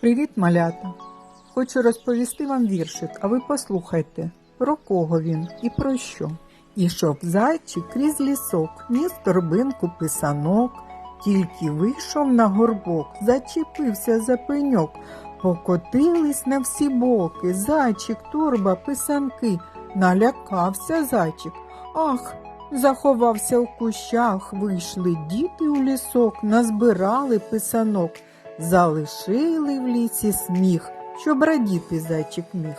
Привіт, малята! Хочу розповісти вам віршик, а ви послухайте, про кого він і про що. Ішов зайчик крізь лісок, ніс торбинку писанок, тільки вийшов на горбок, зачепився за пеньок, покотились на всі боки, зайчик, торба, писанки, налякався зайчик. Ах, заховався в кущах, вийшли діти у лісок, назбирали писанок. Залишили в лісі сміх, щоб радіти зайчик міг.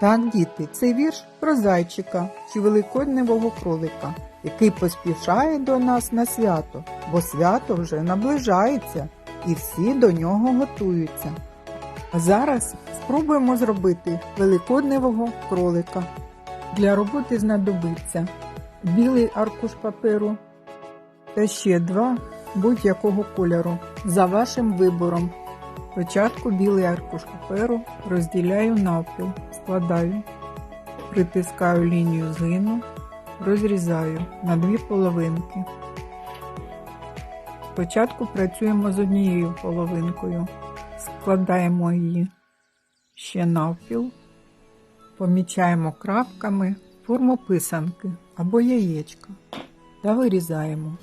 Так, діти, це вірш про зайчика чи великодневого кролика, який поспішає до нас на свято, бо свято вже наближається і всі до нього готуються. А зараз спробуємо зробити великодневого кролика. Для роботи знадобиться білий аркуш паперу та ще два будь-якого кольору за вашим вибором. Спочатку білий аркуш паперу розділяю навпіл, складаю, притискаю лінію згину, розрізаю на дві половинки. Спочатку працюємо з однією половинкою, складаємо її ще навпіл, помічаємо крапками форму писанки або яєчка та вирізаємо.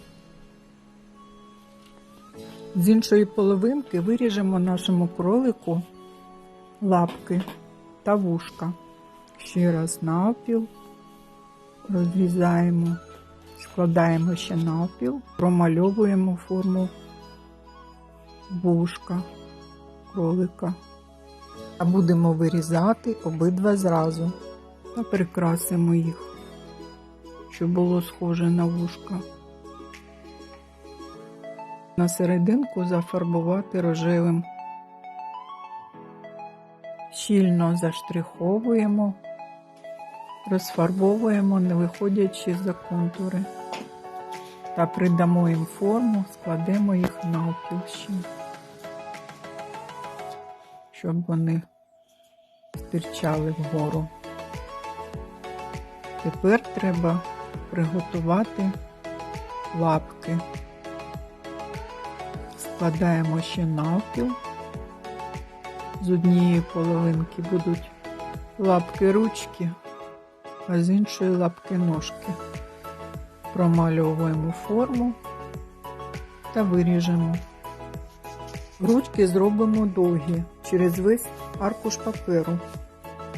З іншої половинки виріжемо нашому кролику лапки та вушка. Ще раз навпіл, розрізаємо, складаємо ще навпіл, промальовуємо форму вушка кролика. А будемо вирізати обидва зразу та прикрасимо їх, щоб було схоже на вушка на серединку зафарбувати рожевим. Щільно заштриховуємо, розфарбовуємо, не виходячи за контури. Та придамо їм форму, складемо їх навпіл ще, щоб вони стирчали вгору. Тепер треба приготувати лапки складаємо ще навпіл. З однієї половинки будуть лапки ручки, а з іншої лапки ножки. Промальовуємо форму та виріжемо. Ручки зробимо довгі через весь аркуш паперу.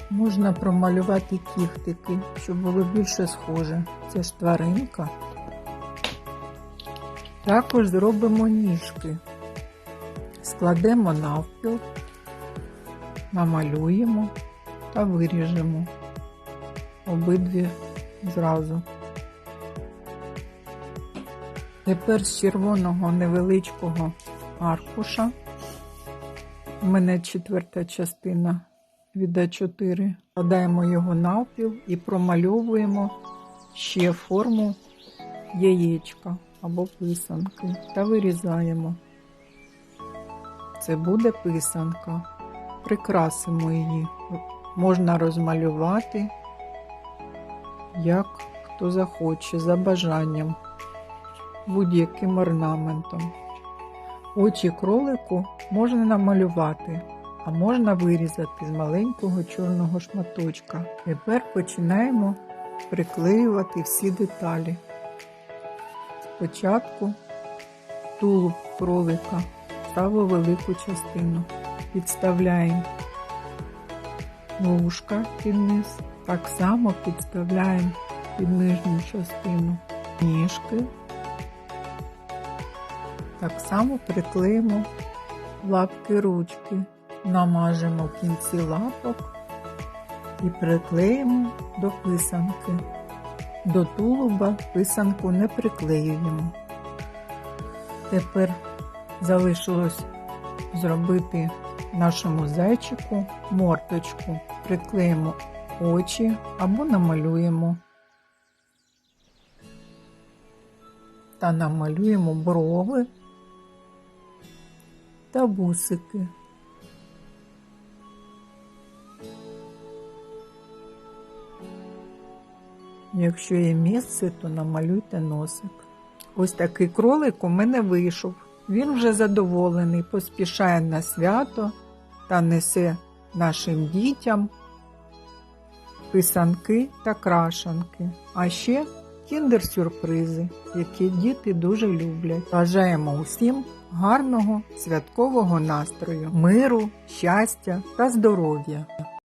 Можна промалювати кіхтики, щоб було більше схоже. Це ж тваринка. Також зробимо ніжки. Складемо навпіл, намалюємо та виріжемо обидві зразу. Тепер з червоного невеличкого аркуша, у мене четверта частина від А4, складаємо його навпіл і промальовуємо ще форму яєчка або писанки та вирізаємо. Це буде писанка. Прикрасимо її. Можна розмалювати, як хто захоче, за бажанням, будь-яким орнаментом. Очі кролику можна намалювати, а можна вирізати з маленького чорного шматочка. Тепер починаємо приклеювати всі деталі. Спочатку тулуб кролика праву велику частину. Підставляємо вушка під низ. Так само підставляємо під нижню частину ніжки. Так само приклеїмо лапки ручки, намажемо кінці лапок і приклеїмо до писанки. До тулуба писанку не приклеюємо. Тепер залишилось зробити нашому зайчику морточку. Приклеїмо очі або намалюємо та намалюємо брови та вусики. Якщо є місце, то намалюйте носик. Ось такий кролик у мене вийшов. Він вже задоволений, поспішає на свято та несе нашим дітям писанки та крашанки, а ще кіндер-сюрпризи, які діти дуже люблять. Бажаємо усім гарного святкового настрою, миру, щастя та здоров'я.